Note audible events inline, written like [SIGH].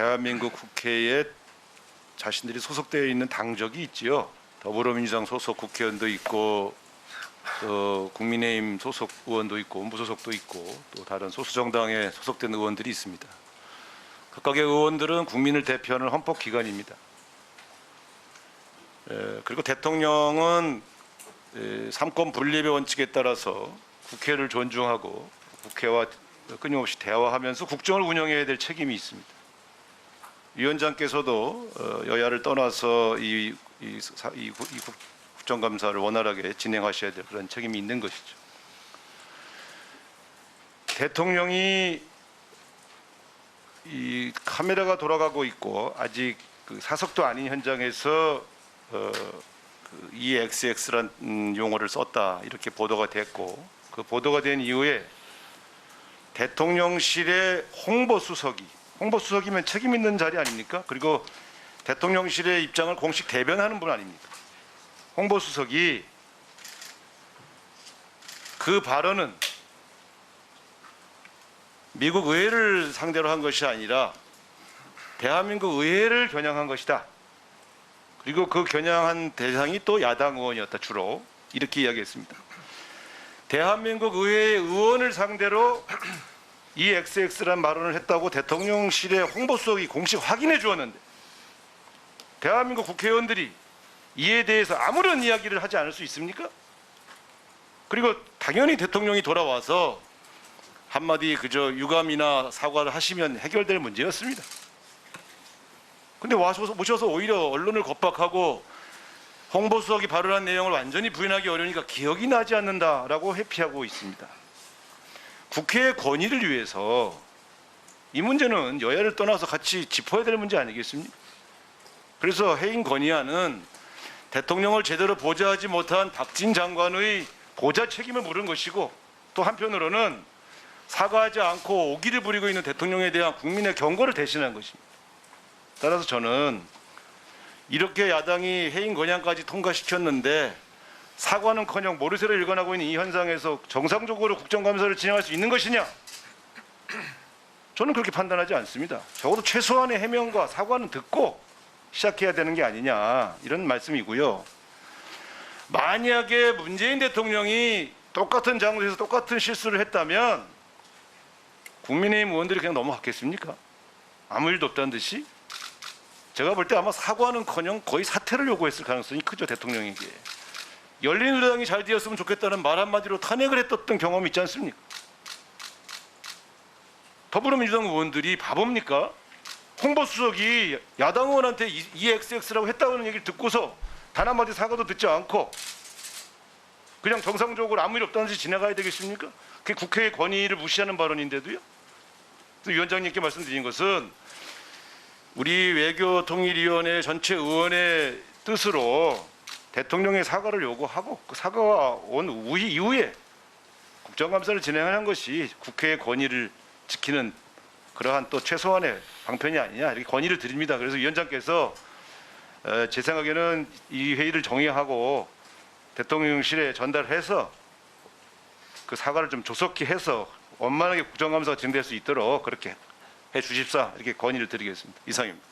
대한민국 국회에 자신들이 소속되어 있는 당적이 있지요. 더불어민주당 소속 국회의원도 있고 또 국민의힘 소속 의원도 있고 무소속도 있고 또 다른 소수 정당에 소속된 의원들이 있습니다. 각각의 의원들은 국민을 대표하는 헌법 기관입니다. 에, 그리고 대통령은 에, 삼권 분립의 원칙에 따라서 국회를 존중하고 국회와 끊임없이 대화하면서 국정을 운영해야 될 책임이 있습니다. 위원장께서도 어, 여야를 떠나서 이, 이, 사- 이 국- 이 국- 국정감사를 원활하게 진행하셔야 될 그런 책임이 있는 것이죠. 대통령이 이 카메라가 돌아가고 있고 아직 그 사석도 아닌 현장에서 어, 그 EXX란 음, 용어를 썼다 이렇게 보도가 됐고 그 보도가 된 이후에 대통령실의 홍보 수석이 홍보수석이면 책임 있는 자리 아닙니까? 그리고 대통령실의 입장을 공식 대변하는 분 아닙니까? 홍보수석이 그 발언은 미국 의회를 상대로 한 것이 아니라 대한민국 의회를 겨냥한 것이다. 그리고 그 겨냥한 대상이 또 야당 의원이었다 주로 이렇게 이야기했습니다. 대한민국 의회의 의원을 상대로 이 XX란 발언을 했다고 대통령실의 홍보수석이 공식 확인해 주었는데 대한민국 국회의원들이 이에 대해서 아무런 이야기를 하지 않을 수 있습니까? 그리고 당연히 대통령이 돌아와서 한마디 그저 유감이나 사과를 하시면 해결될 문제였습니다. 근데 와셔서 오셔서 오히려 언론을 겁박하고 홍보수석이 발언한 내용을 완전히 부인하기 어려우니까 기억이 나지 않는다라고 회피하고 있습니다. 국회의 권위를 위해서 이 문제는 여야를 떠나서 같이 짚어야 될 문제 아니겠습니까? 그래서 해임 건의안은 대통령을 제대로 보좌하지 못한 박진 장관의 보좌 책임을 물은 것이고 또 한편으로는 사과하지 않고 오기를 부리고 있는 대통령에 대한 국민의 경고를 대신한 것입니다. 따라서 저는 이렇게 야당이 해임 건의안까지 통과시켰는데 사과는커녕 모르쇠로 일관하고 있는 이 현상에서 정상적으로 국정감사를 진행할 수 있는 것이냐? [CLEARS THROAT] 저는 그렇게 판단하지 않습니다. 적어도 최소한의 해명과 사과는 듣고 시작해야 되는 게 아니냐 이런 말씀이고요. 만약에 문재인 대통령이 똑같은 장소에서 똑같은 실수를 했다면 국민의힘 의원들이 그냥 넘어갔겠습니까? 아무 일도 없다는 듯이 제가 볼 때 아마 사과는커녕 거의 사퇴를 요구했을 가능성이 크죠 대통령에게. 열린우리당이 잘 되었으면 좋겠다는 말 한마디로 탄핵을 했었던 경험이 있지 않습니까? 더불어민주당 의원들이 바보입니까? 홍보수석이 야당 의원한테 이- EXX라고 했다는 얘기를 듣고서 단 한마디 사과도 듣지 않고 그냥 정상적으로 아무 일 없다는 듯이 지나가야 되겠습니까? 그게 국회의 권위를 무시하는 발언인데도요. 그래서 위원장님께 말씀드린 것은 우리 외교통일위원회 전체 의원의 뜻으로 대통령의 사과를 요구하고 그 사과가 온 우- 이후에 국정감사를 진행하는 것이 국회의 권위를 지키는 그러한 또 최소한의 방편이 아니냐 이렇게 건의를 드립니다. 그래서 위원장께서 어, 제 생각에는 이 회의를 정의하고 대통령실에 전달해서 그 사과를 좀 조속히 해서 원만하게 국정감사가 진행될 수 있도록 그렇게 해 주십사 이렇게 건의를 드리겠습니다. 이상입니다.